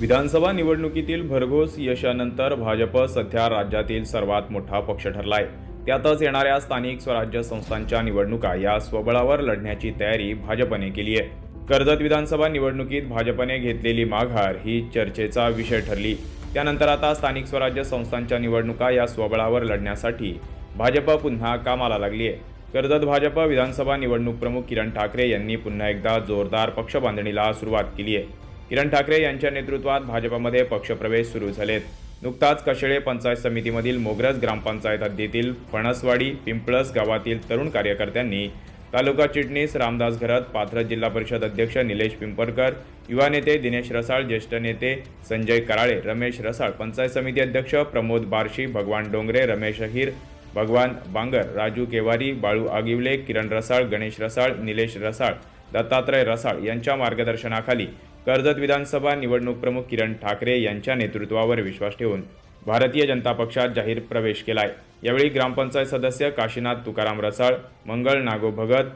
विधानसभा निवडणुकीतील भरघोस यशानंतर भाजप सध्या राज्यातील सर्वात मोठा पक्ष ठरलाय. त्यातच येणाऱ्या स्थानिक स्वराज्य संस्थांच्या निवडणुका या स्वबळावर लढण्याची तयारी भाजपने केली आहे कर्जत विधानसभा निवडणुकीत भाजपने घेतलेली माघार ही चर्चेचा विषय ठरली. त्यानंतर आता स्थानिक स्वराज्य संस्थांच्या निवडणुका या स्वबळावर लढण्यासाठी भाजप पुन्हा कामाला लागली आहे कर्जत भाजप विधानसभा निवडणूक प्रमुख किरण ठाकरे यांनी पुन्हा एकदा जोरदार पक्ष बांधणीला सुरुवात केली आहे किरण ठाकरे यांच्या नेतृत्वात भाजपमध्ये पक्षप्रवेश सुरू झालेत. नुकताच कशेळे पंचायत समितीमधील मोगरज ग्रामपंचायत हद्दीतील फणसवाडी पिंपळस गावातील तरुण कार्यकर्त्यांनी तालुका चिटणीस रामदास घरत पाथरज जिल्हा परिषद अध्यक्ष निलेश पिंपरकर युवा नेते दिनेश रसाळ ज्येष्ठ नेते संजय कराळे रमेश रसाळ पंचायत समिती अध्यक्ष प्रमोद बार्शी भगवान डोंगरे रमेश अहिर भगवान बांगर राजू केवारी बाळू आगिवले किरण रसाळ गणेश रसाळ निलेश रसाळ दत्तात्रय रसाळ यांच्या मार्गदर्शनाखाली कर्जत विधानसभा निवडणूक प्रमुख किरण ठाकरे यांच्या नेतृत्वावर विश्वास ठेवून भारतीय जनता पक्षात जाहीर प्रवेश केलाय. यावेळी ग्रामपंचायत सदस्य काशीनाथ तुकाराम रसाळ मंगळ नागो भगत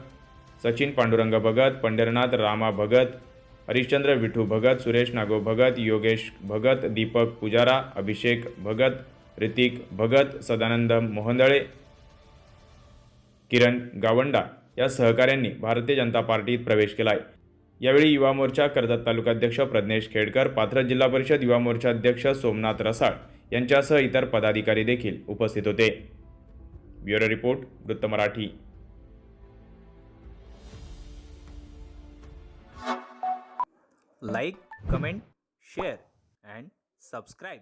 सचिन पांडुरंग भगत पंढरनाथ रामा भगत हरिश्चंद्र विठू भगत सुरेश नागो भगत योगेश भगत दीपक पुजारा अभिषेक भगत ऋतिक भगत सदानंद मोहंदळे किरण गावंडा या सहकाऱ्यांनी भारतीय जनता पार्टीत प्रवेश केला आहे यावेळी युवा मोर्चा कर्जत तालुकाध्यक्ष प्रज्ञेश खेडकर पात्र जिल्हा परिषद युवा मोर्चा अध्यक्ष सोमनाथ रसाळ यांच्यासह इतर पदाधिकारी देखील उपस्थित होते. ब्युरो रिपोर्ट वृत्त Marathi. Like comment share and subscribe.